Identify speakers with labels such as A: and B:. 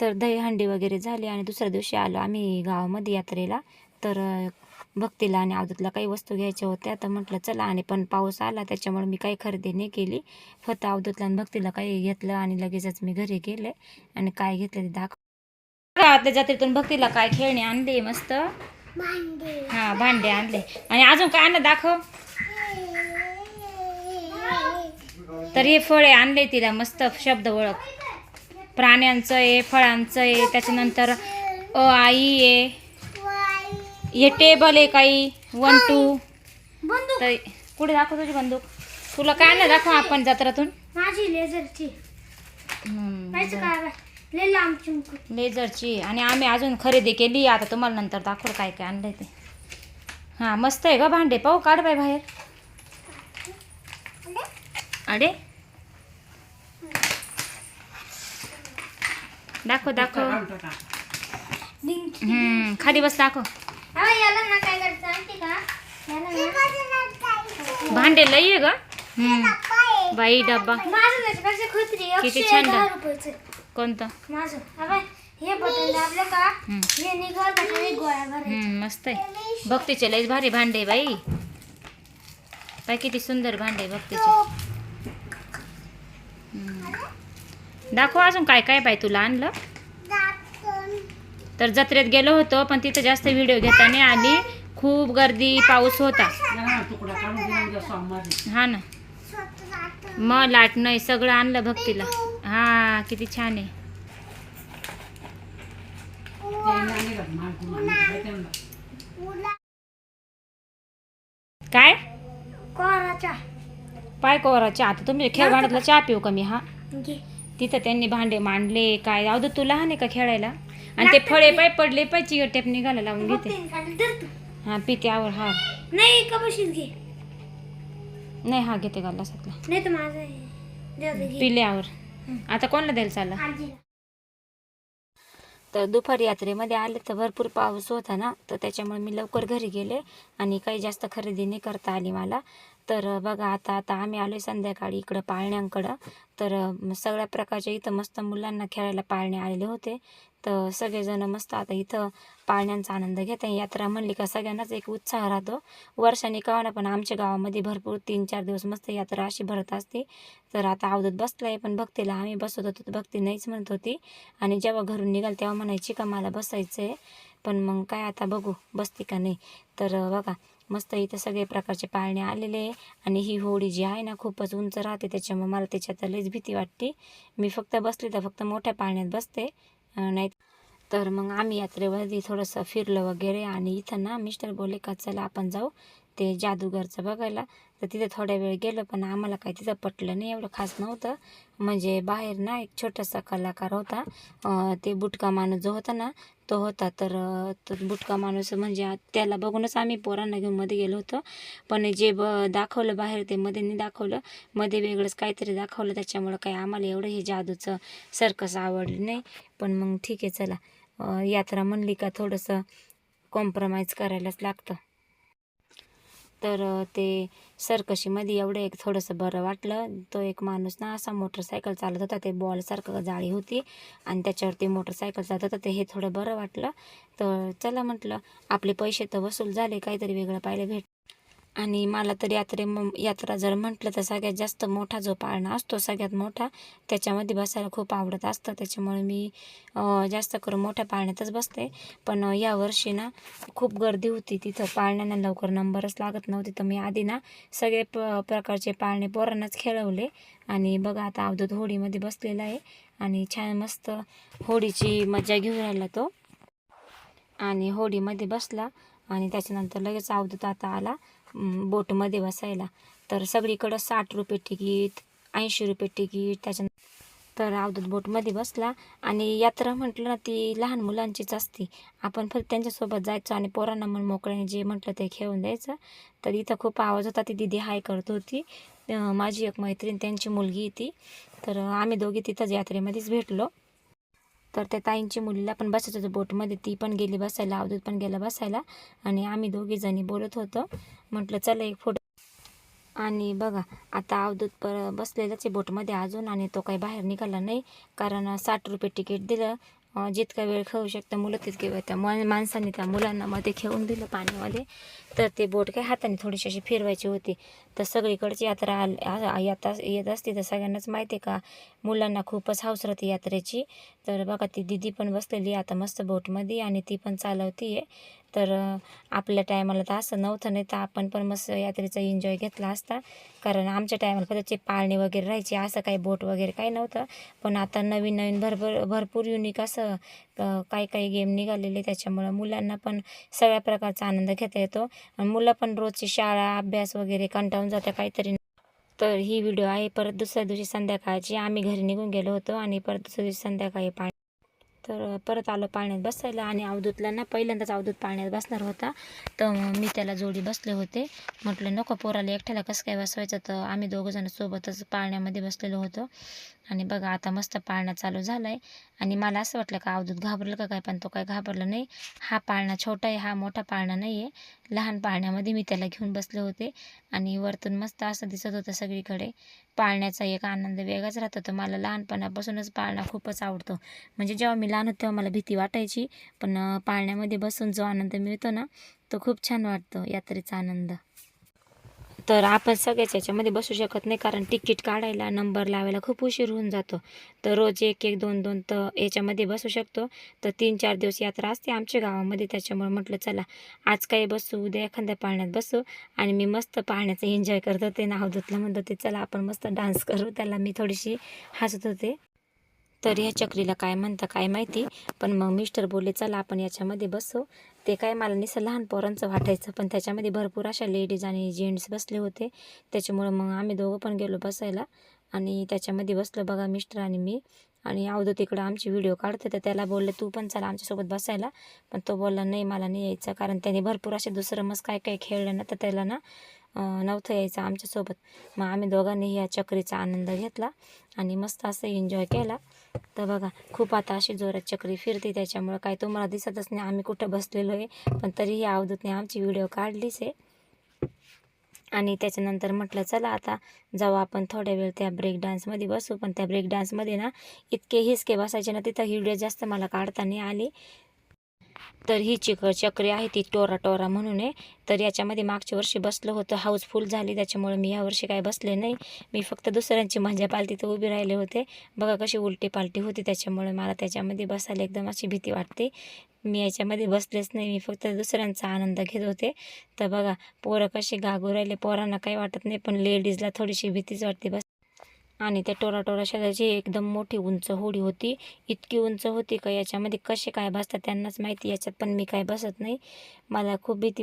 A: तर दहीहंडी वगैरे झाली आणि दुसऱ्या दिवशी आलो आम्ही गावामध्ये यात्रेला. तर भक्तीला आणि अवधूतला काही वस्तू घ्यायच्या होत्या. तर म्हटलं चला आणि पण पाऊस आला त्याच्यामुळे मी काही खरेदी नाही केली. फक्त अवधूतला आणि भक्तीला काही घेतलं आणि लगेचच मी घरी गेले आणि काय घेतलं ते दाखव गावातल्या जत्रेतून भक्तीला काय खेळणे आणले मस्त. हा भांडे आणले. आणि अजून काय आणलं दाखव. तर हे फळे आणले तिला मस्त शब्द ओळख. प्राण्यांचं आहे फळांचं आहे त्याच्यानंतर अ आई आहे. हे टेबल आहे काही वन टू तर कुठे दाखव तुझी बंदूक? तुला काय आणलं दाखव आपण जत्रातून?
B: माझी लेझरची
A: लेझरची आणि आम्ही अजून खरेदी केली आता तुम्हाला नंतर दाखवलं काय काय आणलंय ते. हां मस्त आहे ग भांडे. पाहू काढ बाय बाहेर. अडे. दाखव दाखव. हम्म, खाली बस दाखव.
B: अरे याला ना काय करायचं माहिती का? याला ना
A: भांडे लई आहे ग. हम्म, बाई डब्बा.
B: माझं त्याच्यापेक्षा खत्री
A: किती
B: एकशे
A: छान
B: दहा
A: डब-
B: रुपयाचं
A: कोणतं?
B: माझं. अबे हे बटन दाबलं का?
A: हम्म.
B: हे निघाल त्याच्याने गोळ्या भरायच्या.
A: हम्म, मस्त आहे. भक्तीचे लईच भारी भांडे आहे बाई. बाई किती सुंदर भांडे आहे भक्तीचे हम्म. दाखव अजून काय काय बाई तुला आणलं. तर जत्रेत गेलो होतो पण तिथं जास्त व्हिडिओ घेता नाही आली. खूप गर्दी पाऊस होता. हा ना. मग लाट नाही सगळं आणलं भक्तीला. हा किती छान आहे. काय? पाय कोराच्या आता तुम्ही खेळ भांड्यातला चहा पिऊ कमी हा? तिथं त्यांनी भांडे मांडले काय? अवधू तू लहान आहे का खेळायला? आणि ते फळे पाय पडले पाय चिकट टेप निघाला लावून घेते.
B: तीन काढले धर तू.
A: हा हा.
B: नाही का बशीच घे.
A: नाही हा घेते गल्लासातला
B: नाही तर माझं आहे. जाऊ दे, घे.
A: पिल्यावर आता कोणाला द्यायला चाललं?
B: आजीला.
A: तर दुपारी यात्रेमध्ये आले तर भरपूर पाऊस होता ना तर त्याच्यामुळे मी लवकर घरी गेले आणि काही जास्त खरेदी नाही करता आली मला. तर बघा आता आता आम्ही आलो संध्याकाळी इकडं पाळण्यांकडं. तर सगळ्या प्रकारच्या इथं मस्त मुलांना खेळायला पाळणे आलेले होते. तर सगळेजण मस्त आता इथं पाळण्यांचा आनंद घेत आहे. यात्रा म्हणली का सगळ्यांनाच एक उत्साह राहतो. वर्षाने कवाना पण आमच्या गावामध्ये भरपूर तीन चार दिवस मस्त यात्रा अशी भरत असते. तर आता अवधूत बसलाय पण भक्तीला आम्ही बसत होतो तर भक्ती नाहीच म्हणत होती. आणि जेव्हा घरून निघाल तेव्हा म्हणायची का मला बसायचं आहे पण मग काय आता बघू बसते का नाही. तर बघा मस्त इथं सगळे प्रकारचे पाळणे आलेले आहे. आणि ही होडी जी आहे ना खूपच उंच राहते. त्याच्यामुळे मला त्याच्यात लईच भीती वाटते. मी फक्त बसले तर फक्त मोठ्या पाळण्यात बसते. नाही तर मग आम्ही यात्रेवरती थोडंसं फिरलो वगैरे. आणि इथं ना मिस्टर बोलले का चला आपण जाऊ. ते जादूगरचं बघायला तर तिथे थोड्या वेळ गेलो पण आम्हाला काही तिथं पटलं नाही एवढं खास नव्हतं. म्हणजे बाहेर ना एक छोटासा कलाकार होता ते बुटका माणूस जो होता ना तो होता. तर तो बुटका माणूस म्हणजे त्याला बघूनच आम्ही पोरांना घेऊन मध्ये गेलो होतो. पण जे ब दाखवलं बाहेर ते मध्ये नाही दाखवलं. मध्ये वेगळंच काहीतरी दाखवलं त्याच्यामुळं काही आम्हाला एवढं हे जादूचं सर्कस आवडलं नाही. पण मग ठीक आहे चला. यात्रा म्हणली का थोडंसं कॉम्प्रोमाइज करायलाच लागतं. तर ते सर्कशीमध्ये एवढं एक थोडंसं बरं वाटलं. तो एक माणूस ना असा मोटरसायकल चालत होता. ते बॉलसारखं जाळी होती आणि त्याच्यावरती मोटरसायकल चालत होतं. ते हे थोडं बरं वाटलं. तर चला म्हटलं आपले पैसे तर वसूल झाले. काहीतरी वेगळं पाहिलं भेट आणि मला तर यात्रे यात्रा जर म्हटलं तर सगळ्यात जास्त मोठा जो पाळणा असतो सगळ्यात मोठा त्याच्यामध्ये बसायला खूप आवडत असतं. त्याच्यामुळे मी जास्त करून मोठ्या पाळण्यातच बसते. पण यावर्षी ना खूप गर्दी होती. तिथं पाळण्यांना लवकर नंबरच लागत नव्हती. तर मी आधी ना सगळे प प्रकारचे पाळणे पोरांनाच खेळवले. आणि बघा आता अवधूत होडीमध्ये बसलेला आहे. आणि छान मस्त होडीची मजा घेऊन राहिला तो. आणि होडीमध्ये बसला. आणि त्याच्यानंतर लगेच अवधूत आता आला. बोटमध्ये बसायला. तर सगळीकडं साठ रुपये तिकीट ऐंशी रुपये तिकीट त्याच्या तर अवधूत बोटमध्ये बसला. आणि यात्रा म्हटलं ना ती लहान मुलांचीच असते. आपण फक्त त्यांच्यासोबत जायचो आणि पोरांना मन मोकळ्याने जे म्हटलं ते खेळून द्यायचं. तर इथं खूप आवाज होता. ती दिदी हाय करत होती. माझी एक मैत्रीण त्यांची मुलगी ती तर आम्ही दोघी तिथंच यात्रेमध्येच भेटलो. तर त्या ताईंची मुलीला पण बसत होतं बोटमध्ये. ती पण गेली बसायला अवधूत पण गेला बसायला. आणि आम्ही दोघीजणी बोलत होतो. म्हटलं चला एक फोटो. आणि बघा आता अवधूत पर बसलेलाच आहे बोटमध्ये अजून आणि तो काही बाहेर निघाला नाही. कारण साठ रुपये तिकीट दिलं. जितका वेळ खेळू शकतं मुलं तितके वेळ त्या मा माणसाने त्या मुलांना मध्ये खेळून दिलं पाण्यामध्ये तर ते बोट काय हाताने थोडीशी अशी फिरवायची होती. तर सगळीकडची यात्रा आल आ- येत असते. तर सगळ्यांनाच माहिती आहे का मुलांना खूपच हौस राहते यात्रेची. तर बघा ती दिदी पण बसलेली आहे. आता मस्त बोटमध्ये आणि ती पण चालवती आहे तर आपल्या टायमाला तर असं नव्हतं नाही तर आपण पण मस्त यात्रेचा एन्जॉय घेतला असता. कारण आमच्या टायमाला फक्त पाळणे वगैरे राहायची असं काही बोट वगैरे काही नव्हतं. पण आता नवीन नवीन भरपूर भरपूर युनिक असं काही काही गेम निघालेले. त्याच्यामुळं मुलांना पण सगळ्या प्रकारचा आनंद घेता येतो. मुलं पण रोजची शाळा अभ्यास वगैरे कंटाळून जातं काहीतरी. तर ही व्हिडिओ आहे. परत दुसऱ्या दिवशी संध्याकाळची. आम्ही घरी निघून गेलो होतो आणि परत दुसऱ्या दिवशी संध्याकाळी पाणी तर परत आलो पाण्यात बसायला आणि अवधूतला ना पहिल्यांदाच अवधूत पाण्यात बसणार होता. तर मी त्याला जोडी बसले होते. म्हटलं नको पोराला एकट्याला कसं काय बसवायचं? तर आम्ही दोघंजण सोबतच पाळण्यामध्ये बसलेलो होतो. आणि बघा आता मस्त पाळणा चालू झाला आहे आणि मला असं वाटलं का अवधूत घाबरलं का काय? पण तो काय घाबरला नाही. हा पाळणा छोटा आहे हा मोठा पाळणा नाही आहे. लहान पाळण्यामध्ये मी त्याला घेऊन बसले होते आणि वरतून मस्त असं दिसत होतं सगळीकडे. पाळण्याचा एक आनंद वेगळाच राहतो तर मला लहानपणापासूनच पाळणा खूपच आवडतो. म्हणजे जेव्हा मी लहान होते तेव्हा मला भीती वाटायची पण पाळण्यामध्ये बसून जो आनंद मिळतो ना तो खूप छान वाटतो यात्रेचा आनंद. तर आपण सगळ्याच याच्यामध्ये बसू शकत नाही कारण तिकीट काढायला नंबर लावायला खूप उशीर होऊन जातो. तर रोज एक एक दोन दोन तर याच्यामध्ये बसू शकतो. तर तीन चार दिवस यात्रा असते आमच्या गावामध्ये त्याच्यामुळे म्हटलं चला आज काही बसू उद्या एखाद्या पाळण्यात बसू आणि मी मस्त पाळण्याचं एन्जॉय करत. होते नाव धुतलं म्हणत होते चला आपण मस्त डान्स करू. त्याला मी थोडीशी हसत होते. तर ह्या चक्रीला काय म्हणता काय माहिती? पण मग मिस्टर बोलले चला आपण याच्यामध्ये बसू. ते काय मला निसं लहान पोरांचं वाटायचं. पण त्याच्यामध्ये भरपूर अशा लेडीज आणि जेंट्स बसले होते. त्याच्यामुळं मग आम्ही दोघं पण गेलो बसायला. आणि त्याच्यामध्ये बसलो बघा मिस्टर आणि मी. आणि अवधूत तिकडं आमची व्हिडिओ काढते तर त्याला बोलले तू पण चला आमच्यासोबत बसायला. पण तो बोलला नाही मला नाही यायचं. कारण त्याने भरपूर असे दुसरं मस्त काय काय खेळलं ना तर त्याला ना नव्हतं यायचं आमच्यासोबत. मग आम्ही दोघांनी या चक्रीचा आनंद घेतला आणि मस्त असं एन्जॉय केला. तर बघा खूप आता अशी जोरात चक्री फिरते त्याच्यामुळं काय तुम्हाला दिसतच नाही. आम्ही कुठं बसलेलो आहे पण तरीही अवधूतने आमची व्हिडिओ काढलीच आहे. आणि त्याच्यानंतर म्हटलं चला आता जाऊ आपण थोड्या वेळ त्या ब्रेक डान्समध्ये बसू. पण त्या ब्रेक डान्समध्ये ना इतके हिसके बसायचे ना तिथं व्हिडिओ जास्त मला काढता नाही आली. तर ही चिक चक्री आहे ती टोरा टोरा म्हणून आहे. तर याच्यामध्ये मागच्या वर्षी बसलं होतं हाऊसफुल झाली त्याच्यामुळे मी यावर्षी काय बसले नाही. मी फक्त दुसऱ्यांची मजा पालती तर उभी राहिले होते. बघा कशी उलटी पालटी होती त्याच्यामुळे मला त्याच्यामध्ये बसायला एकदम अशी भीती वाटते. मी याच्यामध्ये बसलेच नाही मी फक्त दुसऱ्यांचा आनंद घेत होते. तर बघा पोरं कसे गागू राहिले पोरांना काही वाटत नाही पण लेडीजला थोडीशी भीतीच वाटते बस आणि त्या टोरा टोरा शेजारची एकदम मोठी उंच होडी होती. इतकी उंच होती का याच्यामध्ये कसे काय बसतात त्यांनाच माहिती याच्यात पण मी काय बसत नाही. मला खूप भीती